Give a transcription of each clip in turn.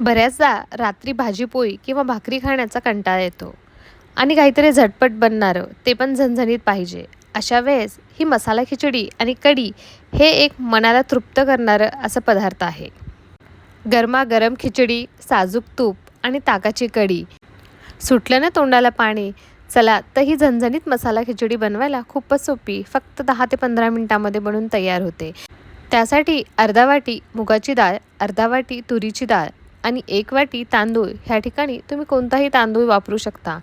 बऱ्याचदा रात्री भाजीपोळी किंवा भाकरी खाण्याचा कंटाळा येतो. आणि काहीतरी झटपट बनणारं ते पण झणझणीत पाहिजे. अशा वेळेस ही मसाला खिचडी आणि कढी हे एक मनाला तृप्त करणारं असं पदार्थ आहे. गरमागरम खिचडी साजूक तूप आणि ताकाची कढी. सुटलं ना तोंडाला पाणी? चला तर ही झणझणीत मसाला खिचडी बनवायला खूपच सोपी फक्त दहा ते पंधरा मिनटामध्ये बनून तयार होते. त्यासाठी अर्धा वाटी मुगाची डाळ अर्धा वाटी तुरीची डाळ आणि एक वाटी तांदूळ ह्या ठिकाणी तुम्ही कोणताही तांदूळ वापरू शकता.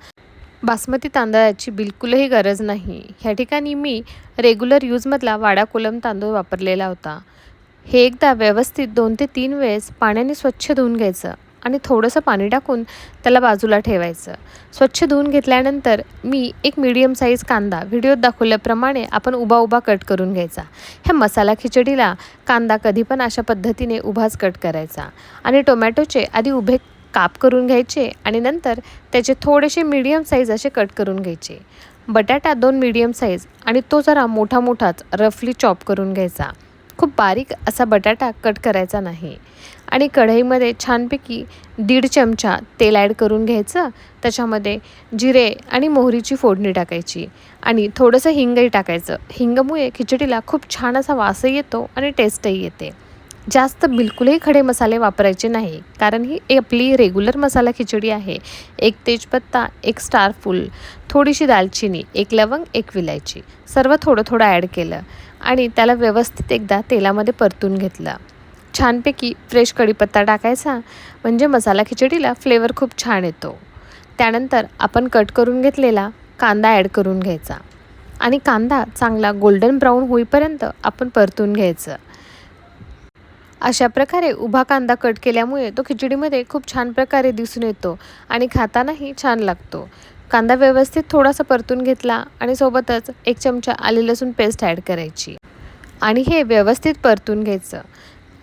बासमती तांदळाची बिलकुलही गरज नाही. ह्या ठिकाणी मी रेग्युलर यूजमधला वाडा कोलम तांदूळ वापरलेला होता. हे एकदा व्यवस्थित दोन ते तीन वेळेस पाण्याने स्वच्छ धुवून घ्यायचं. आणि थोडंसं पाणी टाकून त्याला बाजूला ठेवायचं. स्वच्छ धुवून घेतल्यानंतर मी एक मीडियम साईज कांदा व्हिडिओत दाखवल्याप्रमाणे आपण उभा उभा कट करून घ्यायचा. ह्या मसाला खिचडीला कांदा कधी पण अशा पद्धतीने उभाच कट करायचा. आणि टोमॅटोचे आधी उभे काप करून घ्यायचे आणि नंतर त्याचे थोडेसे मीडियम साईज असे कट करून घ्यायचे. बटाटा दोन मीडियम साईज आणि तो जरा मोठा मोठाच रफली चॉप करून घ्यायचा. खूप बारीक असा बटाटा कट करायचा नाही. आणि कढईमध्ये छानपैकी दीड चमचा तेल ॲड करून घ्यायचं. त्याच्यामध्ये जिरे आणि मोहरीची फोडणी टाकायची आणि थोडंसं हिंगही टाकायचं. हिंगमुळे खिचडीला खूप छान असा वासही येतो आणि टेस्टही येते. जास्त बिलकुलही खडे मसाले वापरायचे नाही कारण ही आपली रेग्युलर मसाला खिचडी आहे. एक तेजपत्ता एक स्टार फूल थोडीशी दालचिनी एक लवंग एक विलायची. सर्व थोडं थोडं ॲड केलं आणि त्याला व्यवस्थित एकदा तेलामध्ये परतून घेतलं. छानपैकी फ्रेश कढीपत्ता टाकायचा. म्हणजे मसाला खिचडीला फ्लेवर खूप छान येतो. त्यानंतर आपण कट करून घेतलेला कांदा ॲड करून घ्यायचा. आणि कांदा चांगला गोल्डन ब्राऊन होईपर्यंत आपण परतून घ्यायचं. अशा प्रकारे उभा कांदा कट केल्यामुळे तो खिचडीमध्ये खूप छान प्रकारे दिसून येतो आणि खातानाही छान लागतो. कांदा व्यवस्थित थोडासा परतून घेतला आणि सोबतच एक चमचा आले लसूण पेस्ट ॲड करायची. आणि हे व्यवस्थित परतून घ्यायचं.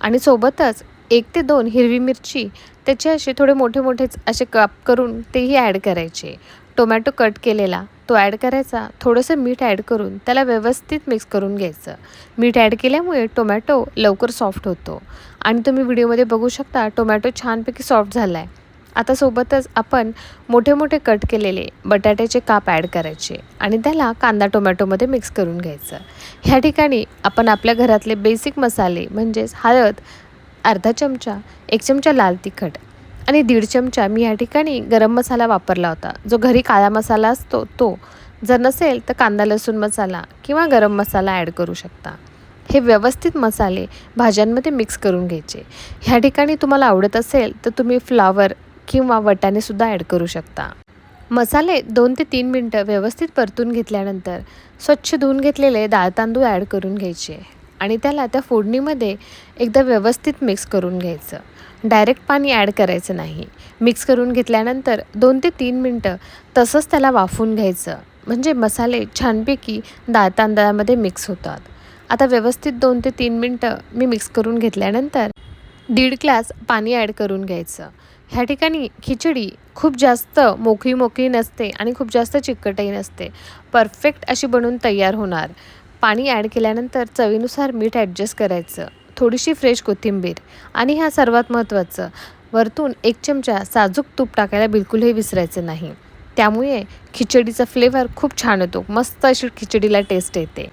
आणि सोबतच एक ते दोन हिरवी मिरची त्याचे असे थोडे मोठे मोठेच असे काप करून तेही ॲड करायचे. टोमॅटो कट केलेला तो ॲड करायचा. थोडंसं मीठ ॲड करून त्याला व्यवस्थित मिक्स करून घ्यायचं. मीठ ॲड केल्यामुळे टोमॅटो लवकर सॉफ्ट होतो. आणि तुम्ही व्हिडिओमध्ये बघू शकता टोमॅटो छानपैकी सॉफ्ट झाला आहे आता सोबतच आपण मोठे मोठे कट केलेले बटाट्याचे काप ॲड करायचे आणि त्याला कांदा टोमॅटोमध्ये मिक्स करून घ्यायचं. ह्या ठिकाणी आपण आपल्या घरातले बेसिक मसाले म्हणजेच हळद अर्धा चमचा एक चमचा लाल तिखट आणि दीड चमचा मी या ठिकाणी गरम मसाला वापरला होता. जो घरी काळा मसाला असतो तो जर नसेल तर कांदा लसूण मसाला किंवा गरम मसाला ॲड करू शकता. हे व्यवस्थित मसाले भाज्यांमध्ये मिक्स करून घ्यायचे. ह्या ठिकाणी तुम्हाला आवडत असेल तर तुम्ही फ्लावर किंवा वटाणेसुद्धा ॲड करू शकता. मसाले दोन ते तीन मिनटं व्यवस्थित परतून घेतल्यानंतर स्वच्छ धुवून घेतलेले डाळ तांदूळ ॲड करून घ्यायचे आणि त्याला त्या फोडणीमध्ये एकदा व्यवस्थित मिक्स करून घ्यायचं. डायरेक्ट पाणी ॲड करायचं नाही. मिक्स करून घेतल्यानंतर दोन ते तीन मिनटं तसंच त्याला वाफून घ्यायचं. म्हणजे मसाले छानपैकी डाळ तांदळामध्ये मिक्स होतात. आता व्यवस्थित दोन ते तीन मिनटं मी मिक्स करून घेतल्यानंतर दीड ग्लास पाणी ॲड करून घ्यायचं. ह्या ठिकाणी खिचडी खूप जास्त मोकळी मोकळी नसते आणि खूप जास्त चिकटही नसते. परफेक्ट अशी बनवून तयार होणार. पाणी ॲड केल्यानंतर चवीनुसार मीठ ॲडजस्ट करायचं. थोडीशी फ्रेश कोथिंबीर आणि ह्या सर्वात महत्त्वाचं वरतून एक चमचा साजूक तूप टाकायला बिलकुलही विसरायचं नाही. त्यामुळे खिचडीचा फ्लेवर खूप छान होतो मस्त अशी खिचडीला टेस्ट येते.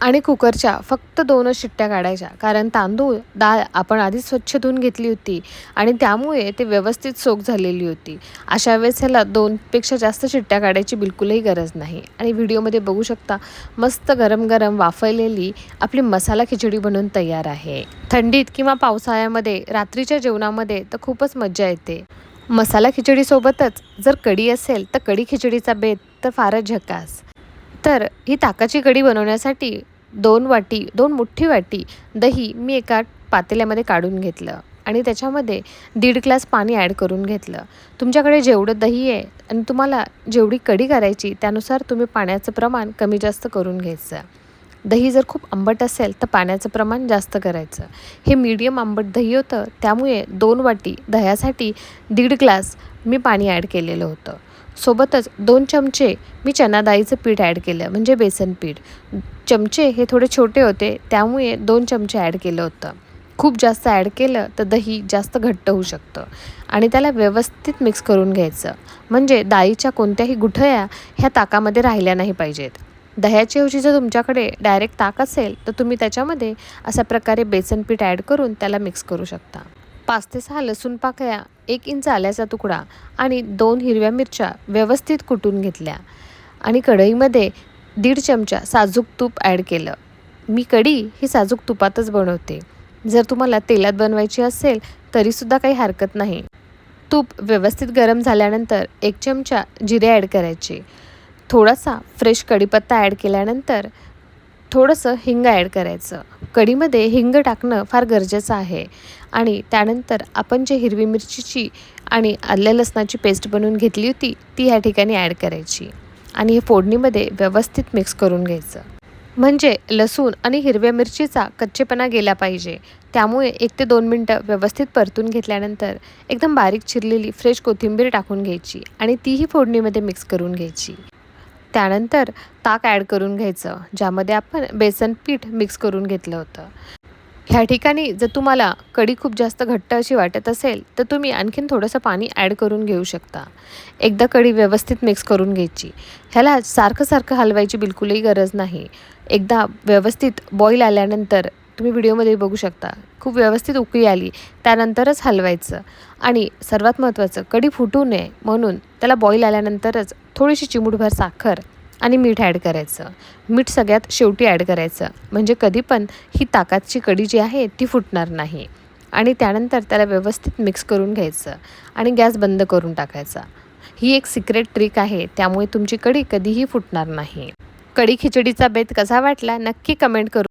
आणि कुकरच्या फक्त दोनच शिट्ट्या काढायच्या. कारण तांदूळ डाळ आपण आधी स्वच्छ धुवून घेतली होती आणि त्यामुळे ते व्यवस्थित सोक झालेली होती. अशा वेळेस ह्याला दोनपेक्षा जास्त शिट्ट्या काढायची बिलकुलही गरज नाही. आणि व्हिडिओमध्ये बघू शकता मस्त गरम गरम वाफवलेली आपली मसाला खिचडी बनवून तयार आहे. थंडीत किंवा पावसाळ्यामध्ये रात्रीच्या जेवणामध्ये तर खूपच मजा येते. मसाला खिचडीसोबतच जर कढी असेल तर कढी खिचडीचा बेत तर फारच झकास. तर ही ताकाची कढी बनवण्यासाठी दोन वाटी दोन मोठी वाटी दही मी एका पातेल्यामध्ये काढून घेतलं आणि त्याच्यामध्ये दीड ग्लास पाणी ॲड करून घेतलं. तुमच्याकडे जेवढं दही आहे आणि तुम्हाला जेवढी कढी करायची त्यानुसार तुम्ही पाण्याचं प्रमाण कमी जास्त करून घ्यायचं. दही जर खूप आंबट असेल तर पाण्याचं प्रमाण जास्त करायचं. हे मीडियम आंबट दही होतं त्यामुळे दोन वाटी दह्यासाठी दीड ग्लास मी पाणी ॲड केलेलं होतं. सोबतच दोन चमचे मी चना डाळीचं पीठ ॲड केलं म्हणजे बेसन पीठ. चमचे हे थोडे छोटे होते त्यामुळे दोन चमचे ॲड केलं होतं. खूप जास्त ॲड केलं तर दही जास्त घट्ट होऊ शकतं आणि त्याला व्यवस्थित मिक्स करून घ्यायचं. म्हणजे डाळीच्या कोणत्याही गुठळ्या ह्या ताकामध्ये राहिल्या नाही पाहिजेत. दह्याच्या ऐवजी जर तुमच्याकडे डायरेक्ट ताक असेल तर तुम्ही त्याच्यामध्ये अशा प्रकारे बेसन पीठ ॲड करून त्याला मिक्स करू शकता. पाच ते सहा लसूण पाकळ्या एक इंच आल्याचा तुकडा आणि दोन हिरव्या मिरच्या व्यवस्थित कुटून घेतल्या आणि कढईमध्ये दीड चमचा साजूक तूप ॲड केलं. मी कढी ही साजूक तुपातच बनवते. जर तुम्हाला तेलात बनवायची असेल तरीसुद्धा काही हरकत नाही. तूप व्यवस्थित गरम झाल्यानंतर एक चमचा जिरे ॲड करायचे. थोडासा फ्रेश कढीपत्ता ॲड केल्यानंतर थोडंसं हिंग ॲड करायचं. कढीमध्ये हिंग टाकणं फार गरजेचं आहे. आणि त्यानंतर आपण जे हिरवी मिरचीची आणि आल्या लसणाची पेस्ट बनवून घेतली होती ती ह्या ठिकाणी ॲड करायची. आणि हे फोडणीमध्ये व्यवस्थित मिक्स करून घ्यायचं. म्हणजे लसूण आणि हिरव्या मिरचीचा कच्चेपणा गेला पाहिजे. त्यामुळे एक ते दोन मिनटं व्यवस्थित परतून घेतल्यानंतर एकदम बारीक चिरलेली फ्रेश कोथिंबीर टाकून घ्यायची आणि तीही फोडणीमध्ये मिक्स करून घ्यायची. त्यानंतर ताक ॲड करून घ्यायचं ज्यामध्ये आपण बेसन पीठ मिक्स करून घेतलं होतं. ह्या ठिकाणी जर तुम्हाला कढी खूप जास्त घट्ट अशी वाटत असेल तर तुम्ही आणखीन थोडंसं पाणी ॲड करून घेऊ शकता. एकदा कढी व्यवस्थित मिक्स करून घ्यायची. ह्याला सारखं सारखं हलवायची बिलकुलही गरज नाही. एकदा व्यवस्थित बॉईल आल्यानंतर तुम्ही व्हिडिओमध्ये बघू शकता खूप व्यवस्थित उकळी आली त्यानंतरच हलवायचं. आणि सर्वात महत्त्वाचं कढी फुटू नये म्हणून त्याला बॉईल आल्यानंतरच थोडीशी चिमूटभर साखर आणि मीठ ॲड करायचं. मीठ सगळ्यात शेवटी ॲड करायचं. म्हणजे कधी पण ही ताकातची कढी जी आहे ती फुटणार नाही. आणि त्यानंतर त्याला व्यवस्थित मिक्स करून घ्यायचं आणि गॅस बंद करून टाकायचा. ही एक सिक्रेट ट्रिक आहे त्यामुळे तुमची कढी कधीही फुटणार नाही. कढी खिचडीचा बेत कसा वाटला नक्की कमेंट करू